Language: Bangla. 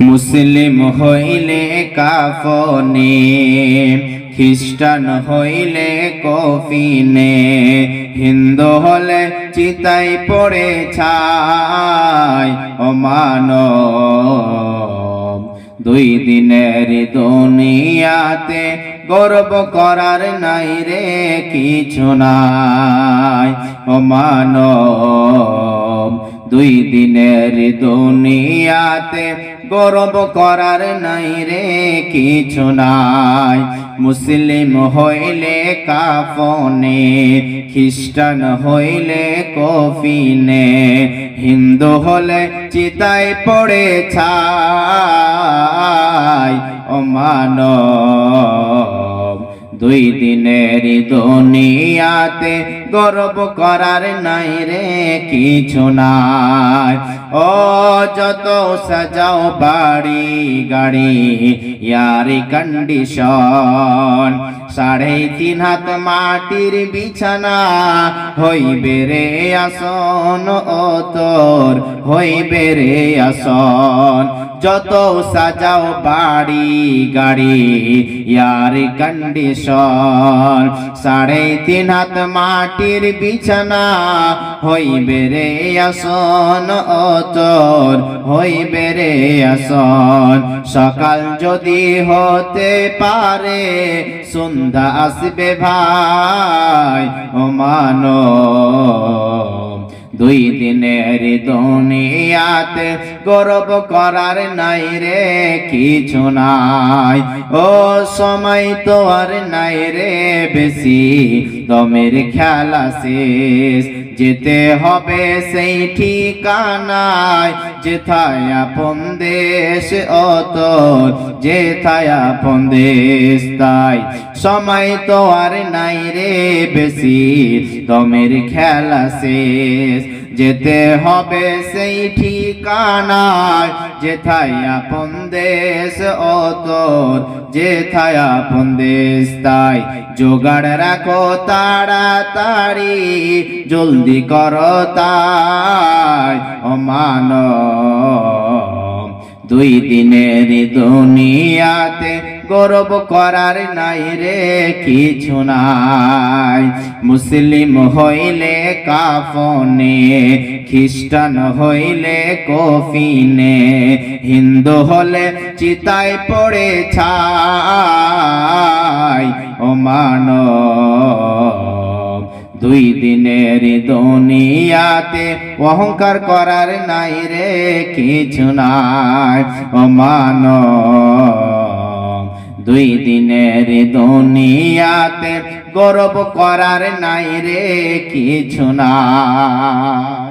মুসলিম হইলে কাফনে, খ্রিস্টান হইলে কফিনে, হিন্দু হলে চিতাই পড়ে ছাই অমান দুই দিনের দুনিয়াতে গর্ব করার নাই রে, কিছু নাই, অমানব। দুই দিনের দুনিয়াতে গর্ব করার নাই রে, কিছু নাই। মুসলিম হইলে কাফনে, খ্রিস্টান হইলে কফিনে। হিন্দু হলে চিতায় পড়ে ছাই, অমানব। দুই দিনের দুনিয়াতে গর্ব করার নাই রে, কিছু নাই। ও যত সাজাও বাড়ি, গাড়ি, ইয়ারি কন্ডিশন সাড়ে তিন হাত মাটির বিছানা হইবে রে আসন, ও তোর হইবে রে আসন। যত সাজাও বাড়ি, গাড়ি, ইয়ার কন্ডিশন সাড়ে তিন হাত মাটির বিছানা হইবে রে আসন ও তোর হইবে রে আসন। সকাল যদি হতে পারে, সন্ধ্যা আসবে ভাই ও মানব। দুই দিনের দুনিয়াতে গর্ব করার নাই রে, কিছু নাই। ও সময় তো আর নাই রে, বেশি দমের খেলা শেষ। যেতে হবে সেই ঠিকানায়, যেথায় আপন দেশ তোর যেথায় আপন দেশ তাই। সময় তো আর নাই রে বেশি। দমের খেলা শেষ। যেতে হবে সেই ঠিকানায়। যেথায় আপন দেশ ও তোর যেথায় আপন দেশ তাই। জোগাড় রাখো তাড়াতাড়ি, জলদি করো তাই। অমানব দুই দিনের দুনিয়াতে গৌরব করার নাই রে, কিছু নাই। মুসলিম হইলে কাফনে, খ্রিস্টান হইলে কফিনে। হিন্দু হলে চিতায় পড়ে ছাই, ও মানব। দুই দিনের দুনিয়াতে অহংকার করার নাই রে, কিছু নাই। ও মান দুই দিনের দুনিয়াতে গৌরব করার নাই রে, কিছু নাই।